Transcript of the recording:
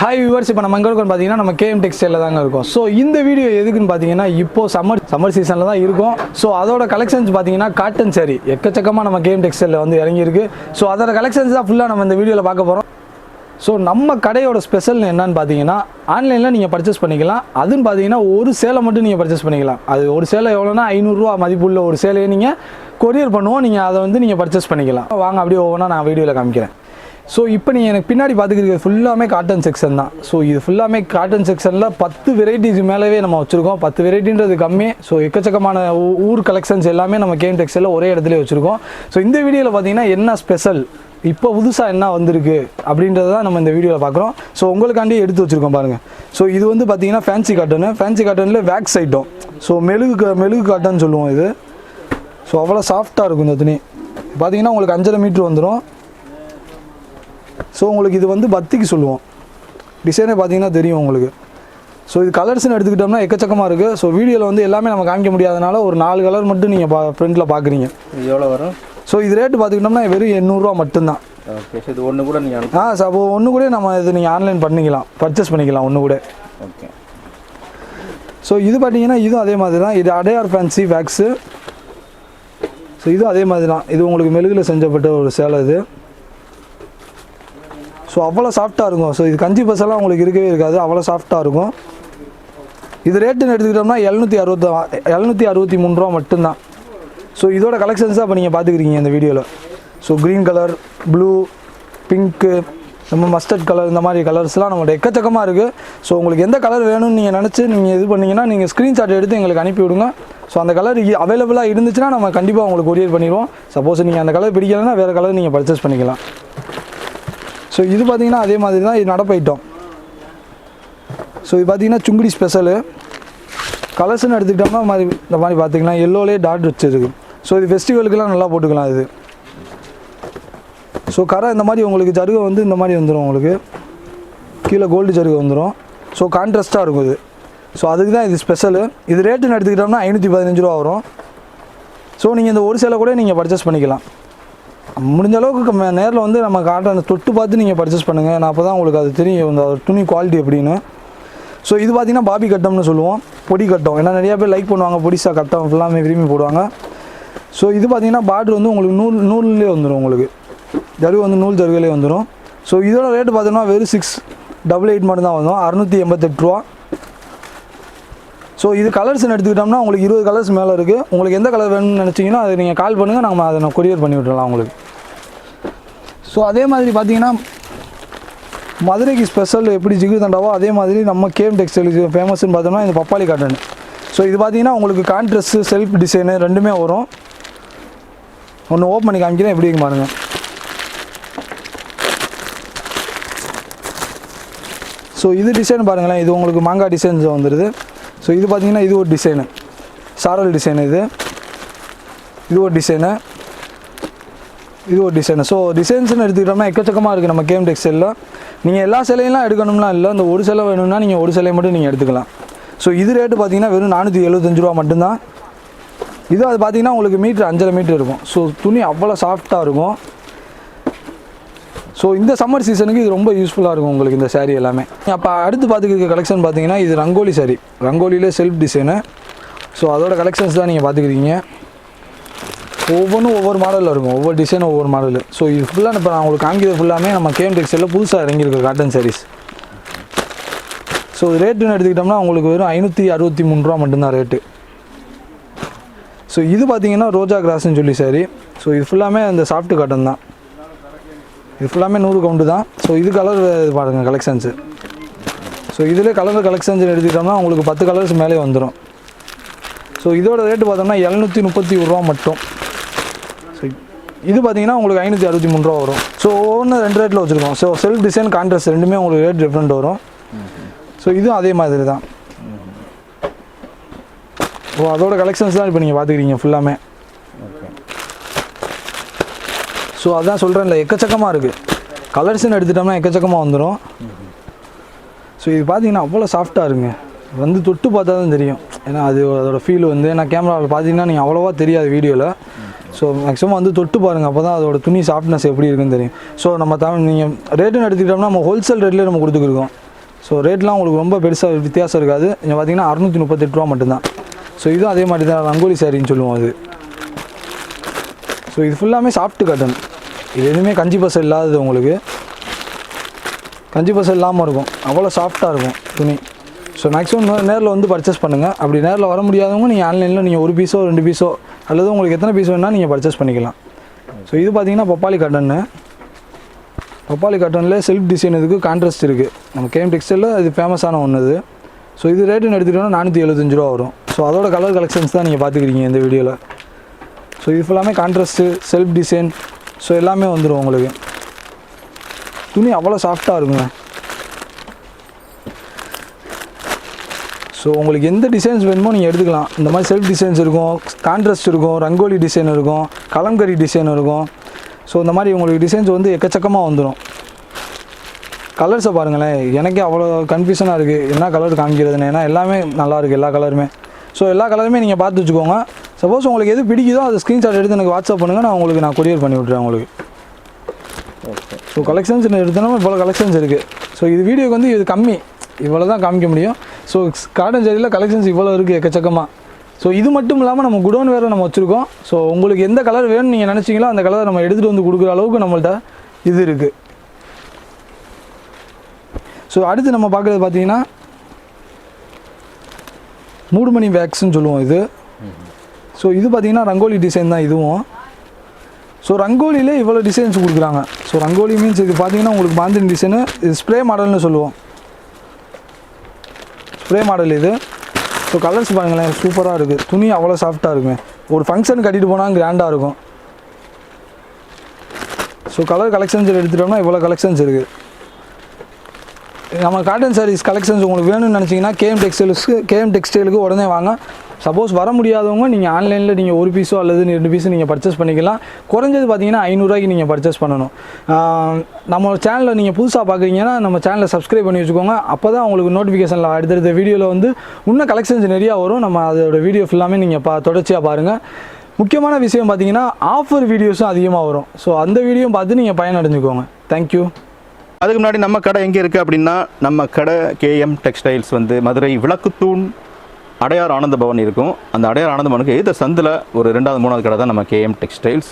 Hi viewers இப்போ நம்ம எங்கே இருக்கோம் பார்த்தீங்கன்னா நம்ம கேஎம் டெக்ஸ்டைலில் தாங்க இருக்கும். ஸோ இந்த வீடியோ எதுக்குன்னு பார்த்தீங்கன்னா இப்போ சம்மர் சம்மர் சீசனில் தான் இருக்கும். ஸோ அதோட கலெக்ஷன்ஸ் பார்த்தீங்கன்னா காட்டன் saree. எக்கச்சக்கமாக நம்ம கேஎம் டெக்ஸ்டைலில் வந்து இறங்கியிருக்கு. ஸோ அதோட கலெக்ஷன்ஸ் தான் ஃபுல்லாக நம்ம இந்த வீடியோவில் பார்க்க போகிறோம் ஸோ நம்ம கடையோட ஸ்பெஷல் என்னன்னு பார்த்தீங்கன்னா ஆன்லைனில் நீங்கள் பர்ச்சேஸ் பண்ணிக்கலாம். அதுன்னு பார்த்தீங்கன்னா ஒரு சேலை மட்டும் நீங்கள் பர்ச்சேஸ் பண்ணிக்கலாம். அது ஒரு சேலை எவ்வளோனா ஐநூறுரூவா மதிப்புள்ள ஒரு சேலையை நீங்கள் கொரியர் பண்ணுவோம். நீங்கள் அதை வந்து நீங்கள் பர்ச்சேஸ் பண்ணிக்கலாம். வாங்க அப்படியே ஒவ்வொன்றா நான் வீடியோவில் காமிக்கிறேன். ஸோ இப்போ நீங்கள் எனக்கு பின்னாடி பார்த்துக்கிறது ஃபுல்லாமே காட்டன் செக்ஷன் தான். ஸோ இது ஃபுல்லாமே காட்டன் செக்ஷனில் பத்து வெரைட்டிஸ் மேலேவே நம்ம வச்சுருக்கோம். பத்து வெரைட்டின்றது கம்மி. ஸோ எக்கச்சக்கமான ஊ- ஊர் கலெக்ஷன்ஸ் எல்லாமே நம்ம கேம் டெக்ஸ்டைலில் ஒரே இடத்துல வச்சுருக்கோம். ஸோ இந்த வீடியோவில் பார்த்தீங்கன்னா என்ன ஸ்பெஷல் இப்போ புதுசாக என்ன வந்திருக்கு? அப்படின்றத தான் நம்ம இந்த வீடியோவில் பார்க்குறோம் ஸோ உங்களுக்காண்டி எடுத்து வச்சுருக்கோம் பாருங்கள் ஸோ இது வந்து பார்த்தீங்கன்னா ஃபேன்சி காட்டனு ஃபேன்சி காட்டனில் வேக்ஸ் ஐட்டம் ஸோ மெழுகு க- மெழுகு காட்டன் சொல்லுவோம் இது. ஸோ அவ்வளோ சாஃப்டாக இருக்கும் இந்த துணி. பார்த்தீங்கன்னா உங்களுக்கு அஞ்சரை மீட்ரு வந்துடும் ஸோ உங்களுக்கு இது வந்து பத்திக்கு சொல்லுவோம். டிசைனே பார்த்தீங்கன்னா தெரியும் உங்களுக்கு. ஸோ இது கலர்ஸ்னு எடுத்துக்கிட்டோம்னா எக்கச்சக்கமாக இருக்குது ஸோ வீடியோவில் வந்து எல்லாமே நம்ம காமிக்க முடியாதனால ஒரு நாலு கலர் மட்டும் நீங்கள் பா ஃப்ரண்ட்டில் பார்க்குறீங்க. இது எவ்வளோ வரும்? ஸோ இது ரேட்டு பார்த்துக்கிட்டோம்னா வெறும் எண்ணூறுரூவா மட்டும்தான். ஓகே ஸோ இது ஒன்று கூட நீங்கள் ஆ சார் அப்போ ஒன்று கூட நம்ம இது நீங்கள் ஆன்லைன் பண்ணிக்கலாம். பர்ச்சேஸ் பண்ணிக்கலாம் ஒன்று கூட. ஓகே ஸோ இது பார்த்தீங்கன்னா இதுவும் அதே மாதிரி தான் இது அடையார் ஃபேன்சி வேக்ஸு ஸோ இதுவும் அதே மாதிரி தான் இது உங்களுக்கு மெழுகில் செஞ்சப்பட்ட ஒரு சேலை இது. ஸோ அவ்வளோ சாஃப்டாக இருக்கும். ஸோ இது கஞ்சி பசெல்லாம் உங்களுக்கு இருக்கவே இருக்காது. அவ்வளோ சாஃப்டாக இருக்கும். இது ரேட்டுன்னு எடுத்துக்கிட்டோம்னா எழுநூற்றி அறுபத்தி எழுநூற்றி அறுபத்தி மூணு ரூபா மட்டும்தான். ஸோ இதோட கலெக்ஷன்ஸாக இப்போ நீங்கள் பார்த்துக்கிறீங்க இந்த வீடியோவில் so green colour blue pink நம்ம மஸ்டர்ட் கலர் இந்த மாதிரி கலர்ஸ்லாம் நம்மளோட எக்கச்சக்கமாக இருக்குது ஸோ உங்களுக்கு எந்த கலர் வேணும்னு நீங்கள் நினச்சி நீங்கள் இது பண்ணிங்கன்னா நீங்கள் ஸ்க்ரீன்ஷாட் எடுத்து எங்களுக்கு அனுப்பி விடுங்க. ஸோ அந்த கலர் அவைலபிளாக இருந்துச்சுன்னா நம்ம கண்டிப்பாக உங்களுக்கு கொரியர் பண்ணிடுவோம். சப்போஸ் நீங்கள் அந்த கலர் பிடிக்கலைன்னா வேறு கலர் நீங்கள் பர்ச்சேஸ் பண்ணிக்கலாம். ஸோ இது பார்த்தீங்கன்னா அதே மாதிரி தான் இது நடப்பு ஸோ இது பார்த்தீங்கன்னா சுங்குடி ஸ்பெஷலு கலர்ஸ்னு எடுத்துக்கிட்டோம்னா மாதிரி இந்த மாதிரி பார்த்திங்கன்னா எல்லோலே டாட் வச்சுருக்கு. ஸோ இது ஃபெஸ்டிவலுக்குலாம் நல்லா போட்டுக்கலாம் இது. ஸோ கரை இந்த மாதிரி உங்களுக்கு ஜருகை வந்து இந்த மாதிரி வந்துடும் உங்களுக்கு. கீழே கோல்டு ஜருகை வந்துடும் ஸோ கான்ட்ராஸ்ட்டாக இருக்கும் இது. ஸோ அதுக்கு தான் இது ஸ்பெஷலு இது ரேட்டுன்னு எடுத்துக்கிட்டோம்னா ஐநூற்றி பதினஞ்சு ரூபா வரும். ஸோ நீங்கள் இந்த ஒரு சேலை கூட நீங்கள் பர்ச்சேஸ் பண்ணிக்கலாம். முடிஞ்ச அளவுக்கு நேரில் வந்து நம்ம காட்டன் தொட்டு பார்த்து நீங்கள் பர்ச்சேஸ் பண்ணுங்கள் நான் அப்போ தான் உங்களுக்கு அது தெரியும். இந்த துணி குவாலிட்டி எப்படின்னு. ஸோ இது பார்த்தீங்கன்னா பாபி கட்டம்னு சொல்லுவோம். பொடி கட்டம். ஏன்னா நிறையா பேர் லைக் பண்ணுவாங்க. பொடிசா கட்டம் ஃபுல்லாமே விரும்பி போடுவாங்க. ஸோ இது பார்த்தீங்கன்னா பார்டர் வந்து உங்களுக்கு நூல் நூல்லே வந்துடும் உங்களுக்கு. ஜருகு வந்து நூல் ஜருகிலே வந்துடும் ஸோ இதோட ரேட்டு பார்த்தோன்னா வெறும் சிக்ஸ் டபுள் எயிட் மட்டும் தான் வந்தோம் அறுநூற்றி எண்பத்தெட்டு ரூபா. ஸோ இது கலர்ஸ்னு எடுத்துக்கிட்டோம்னா உங்களுக்கு இருபது கலர்ஸ் மேலே இருக்குது உங்களுக்கு எந்த கலர் வேணும்னு நினச்சிங்கன்னா அதை நீங்கள் கால் பண்ணுங்கள் நம்ம அதை நான் கொரியர் பண்ணி விட்ரலாம் உங்களுக்கு. ஸோ அதே மாதிரி பார்த்தீங்கன்னா மதுரைக்கு ஸ்பெஷல் எப்படி ஜிகு தண்டாவோ அதே மாதிரி நம்ம கேம் டெக்ஸ்டைலுக்கு ஃபேமஸ்ன்னு பார்த்தோம்னா இந்த பப்பாளி காட்டன் ஸோ இது பார்த்தீங்கன்னா உங்களுக்கு கான்ட்ரஸ்ட்டு செல்ஃப் டிசைனு ரெண்டுமே வரும். ஒன்று ஓப்பன் பண்ணி காமிக்கிறேன். எப்படி இருக்கு ஸோ இது டிசைன் பாருங்களேன். இது உங்களுக்கு மாங்காய் டிசைன்ஸ் வந்துடுது ஸோ இது பார்த்தீங்கன்னா இது ஒரு டிசைனு சாரல் டிசைன் இது. இது ஒரு டிசைனு இது ஒரு டிசைனு ஸோ டிசைன்ஸ்னு எடுத்துக்கிட்டோம்னா எக்கச்சக்கமாக இருக்குது நம்ம கேம் டெக்ஸ்டைலில் நீங்கள் எல்லா சிலையெல்லாம் எடுக்கணும்லாம் இல்லை இந்த ஒரு சிலை வேணும்னா நீங்கள் ஒரு சிலையை மட்டும் நீங்கள் எடுத்துக்கலாம். ஸோ இது ரேட்டு பார்த்தீங்கன்னா வெறும் நானூற்றி எழுபத்தஞ்சு ரூபா மட்டும்தான். இது அது பார்த்தீங்கன்னா உங்களுக்கு மீட்ரு அஞ்சரை மீட்ரு இருக்கும். ஸோ துணி அவ்வளோ சாஃப்டாக இருக்கும். ஸோ இந்த சம்மர் சீசனுக்கு இது ரொம்ப யூஸ்ஃபுல்லாக இருக்கும் உங்களுக்கு இந்த சாரீ எல்லாமே. அப்போ அடுத்து பார்த்துக்கிற கலெக்ஷன் பார்த்தீங்கன்னா இது ரங்கோலி saree. ரங்கோலியில் செல்ஃப் டிசைனு ஸோ அதோட கலெக்ஷன்ஸ் தான் நீங்கள் பார்த்துக்கிறீங்க ஒவ்வொன்றும் ஒவ்வொரு மாடலில் இருக்கும். ஒவ்வொரு டிசைனும் ஒவ்வொரு மாடல் ஸோ இது ஃபுல்லாக இப்போ நான் உங்களுக்கு காமிக்கிறது ஃபுல்லாமே நம்ம கேம் டெக்ஸ்டைலில் புதுசாக இறங்கியிருக்க காட்டன் சாரீஸ் ஸோ ரேட்டுன்னு எடுத்துக்கிட்டோம்னா உங்களுக்கு வெறும் ஐநூற்றி அறுபத்தி மூணு ரூபா மட்டும்தான் ரேட்டு ஸோ இது பார்த்தீங்கன்னா ரோஜா கிராஸ்ன்னு சொல்லி சாரி ஸோ இது ஃபுல்லாமே அந்த சாஃப்ட் காட்டன் தான். இது ஃபுல்லாமே நூறு கவுண்டு தான். ஸோ இது கலர் பாருங்கள் கலெக்ஷன்ஸு ஸோ இதில் கலர் கலெக்ஷன்ஸ் எடுத்துக்கிட்டோம்னா உங்களுக்கு பத்து கலர்ஸ் மேலே வந்துடும் ஸோ இதோட ரேட்டு பார்த்தோம்னா எழுநூற்றி முப்பத்தி ஒரு ரூபா மட்டும். ஸோ இது பார்த்தீங்கன்னா உங்களுக்கு ஐநூற்றி அறுபத்தி மூணு ரூபா வரும். ஸோ ஒவ்வொன்று ரெண்டு ரேட்டில் வச்சுருக்கோம். ஸோ செல்ஃப் டிசைன் கான்ட்ராஸ்ட் ரெண்டுமே உங்களுக்கு ரேட் டிஃப்ரெண்ட் வரும். ஸோ இதுவும் அதே மாதிரி தான் ஸோ அதோட கலெக்ஷன்ஸ் தான் இப்போ நீங்கள் பார்த்துக்கிறீங்க ஃபுல்லாமே ஓகே ஸோ அதான் சொல்கிறேன்ல எக்கச்சக்கமாக இருக்குது கலர்ஸ்னு எடுத்துட்டோம்னா எக்கச்சக்கமாக வந்துடும் ஸோ இது பார்த்தீங்கன்னா அவ்வளோ சாஃப்டாக இருங்க வந்து தொட்டு பார்த்தா தான் தெரியும். ஏன்னா அது அதோடய ஃபீல் வந்து ஏன்னா கேமராவில் பார்த்தீங்கன்னா நீங்கள் அவ்வளோவா தெரியாது வீடியோவில் ஸோ மேக்ஸிமம் வந்து தொட்டு பாருங்கள் அப்போ தான் அதோட துணி சாஃப்ட்னஸ் எப்படி இருக்குன்னு தெரியும். ஸோ நம்ம தமிழ் நீங்கள் ரேட்டுன்னு எடுத்துக்கிட்டோம்னா நம்ம ஹோல்சேல் ரேட்லேயே நம்ம கொடுத்துருக்கோம் ஸோ ரேட்லாம் உங்களுக்கு ரொம்ப பெருசாக வித்தியாசம் இருக்காது. நீங்கள் பார்த்தீங்கன்னா அறுநூற்றி முப்பத்தெட்டு ரூபா மட்டும்தான். ஸோ இதுவும் அதே மாதிரி தான் ரங்கோலி சாரின்னு சொல்லுவோம் அது. ஸோ இது ஃபுல்லாமே சாஃப்ட் கட்டன் இது எதுவுமே கஞ்சி பசை இல்லாதது உங்களுக்கு. கஞ்சி பசை இல்லாமல் இருக்கும். அவ்வளோ சாஃப்டாக இருக்கும் துணி. ஸோ மேக்ஸிமம் நேரில் வந்து பர்ச்சேஸ் பண்ணுங்கள் அப்படி நேரில் வர முடியாதவங்க நீங்கள் ஆன்லைனில் நீங்கள் ஒரு பீஸோ ரெண்டு பீஸோ அல்லது உங்களுக்கு எத்தனை பீஸ் வேணால் நீங்கள் பர்ச்சேஸ் பண்ணிக்கலாம். ஸோ இது பார்த்தீங்கன்னா பப்பாளி காட்டன்னு பப்பாளி காட்டனில் செல்ஃப் டிசைன் இதுக்கு கான்ட்ராஸ்ட் இருக்குது நம்ம கேம் டெக்ஸ்டைலில் இது ஃபேமஸான ஒன்று இது. ஸோ இது ரேட்டுன்னு எடுத்துக்கிட்டோம்னா நானூற்றி எழுபத்தஞ்சு ரூபா வரும். ஸோ அதோட கலர் கலெக்ஷன்ஸ் தான் நீங்கள் பார்த்துக்கிறீங்க இந்த வீடியோவில் ஸோ இது ஃபுல்லாமே கான்ட்ராஸ்ட்டு செல்ஃப் டிசைன் ஸோ எல்லாமே வந்துடும் உங்களுக்கு. துணி அவ்வளோ சாஃப்டாக இருக்குங்க. ஸோ உங்களுக்கு எந்த டிசைன்ஸ் வேணுமோ நீங்கள் எடுத்துக்கலாம். இந்த மாதிரி செல்ஃப் டிசைன்ஸ் இருக்கும் கான்ட்ராஸ்ட் இருக்கும் ரங்கோலி டிசைன் இருக்கும் கலம்கரி டிசைன் இருக்கும். ஸோ இந்த மாதிரி உங்களுக்கு டிசைன்ஸ் வந்து எக்கச்சக்கமாக வந்துடும் கலர்ஸை பாருங்களேன். எனக்கே அவ்வளோ கன்ஃபியூஷனாக இருக்குது என்ன கலர் காமிக்கிறதுன்னு. ஏன்னா எல்லாமே நல்லாயிருக்கு எல்லா கலருமே ஸோ எல்லா கலருமே நீங்கள் பார்த்து வச்சுக்கோங்க. சப்போஸ் உங்களுக்கு எது பிடிக்குதோ அதை ஸ்க்ரீன்ஷாட் எடுத்து எனக்கு வாட்ஸ்அப் பண்ணுங்கள் நான் உங்களுக்கு நான் கொரியர் பண்ணி விட்றேன் உங்களுக்கு. ஓகே ஸோ கலெக்ஷன்ஸ் எடுத்தோன்னா இவ்வளோ கலெக்ஷன்ஸ் இருக்குது ஸோ இது வீடியோக்கு வந்து இது கம்மி. இவ்வளோ தான் காமிக்க முடியும். ஸோ காட்டன் சரியில் கலெக்ஷன்ஸ் இவ்வளோ இருக்குது எக்கச்சக்கமாக ஸோ இது மட்டும் இல்லாமல் நம்ம குடோன் வேறு நம்ம வச்சுருக்கோம். ஸோ உங்களுக்கு எந்த கலர் வேணும்னு நீங்கள் நினச்சிங்களோ அந்த கலரை நம்ம எடுத்துகிட்டு வந்து கொடுக்குற அளவுக்கு நம்மள்ட்ட இது இருக்குது ஸோ அடுத்து நம்ம பார்க்குறது பார்த்தீங்கன்னா மூடுமணி வேக்ஸ்ன்னு சொல்லுவோம் இது. ஸோ இது பார்த்தீங்கன்னா ரங்கோலி டிசைன் தான் இதுவும். ஸோ ரங்கோலியிலே இவ்வளோ டிசைன்ஸ் கொடுக்குறாங்க. ஸோ ரங்கோலி மீன்ஸ் இது பார்த்தீங்கன்னா உங்களுக்கு பாந்தின் டிசைனு இது ஸ்ப்ரே மாடல்னு சொல்லுவோம். ஸ்ப்ரே மாடல் இது. ஸோ கலர்ஸ் பாருங்களேன் சூப்பராக இருக்குது துணி அவ்வளோ சாஃப்டாக இருக்குங்க ஒரு ஃபங்க்ஷன் கட்டிட்டு போனால் கிராண்டாக இருக்கும். ஸோ கலர் கலெக்ஷன்ஸ் எடுத்துட்டோம்னா இவ்வளோ கலெக்ஷன்ஸ் இருக்குது நம்ம காட்டன் சாரீஸ் கலெக்ஷன்ஸ் உங்களுக்கு வேணும்னு நினச்சிங்கன்னா கேஎம் டெக்ஸ்டைல்ஸ்க்கு கேஎம் டெக்ஸ்டைலுக்கு உடனே வாங்க. சப்போஸ் வர முடியாதவங்க நீங்கள் ஆன்லைனில் நீங்கள் ஒரு பீஸோ அல்லது ரெண்டு பீஸோ நீங்கள் பர்ச்சேஸ் பண்ணிக்கலாம். குறைஞ்சது பார்த்தீங்கன்னா ஐநூறுரூவாய்க்கு நீங்கள் பர்ச்சேஸ் பண்ணணும். நம்ம சேனலில் நீங்கள் புதுசாக பார்க்குறீங்கன்னா நம்ம சேனலை சப்ஸ்கிரைப் பண்ணி வச்சுக்கோங்க. அப்போ தான் உங்களுக்கு நோட்டிஃபிகேஷனில் அடுத்தடுத்த வீடியோவில் வந்து இன்னும் கலெக்ஷன்ஸ் நிறையா வரும். நம்ம அதோட வீடியோ ஃபுல்லாமே நீங்கள் பா தொடர்ச்சியாக பாருங்கள் முக்கியமான விஷயம் பார்த்தீங்கன்னா ஆஃபர் வீடியோஸும் அதிகமாக வரும். ஸோ அந்த வீடியோ பார்த்து நீங்கள் பயனடைஞ்சுக்கோங்க. தேங்க்யூ அதுக்கு முன்னாடி நம்ம கடை எங்கே இருக்குது அப்படின்னா நம்ம கடை கேஎம் டெக்ஸ்டைல்ஸ் வந்து மதுரை விளக்குத்தூண் அடையார் ஆனந்த பவன் இருக்கும். அந்த அடையார் ஆனந்த பவனுக்கு எதிர்த்த சந்தில் ஒரு ரெண்டாவது மூணாவது கடை தான் நம்ம கேஎம் டெக்ஸ்டைல்ஸ்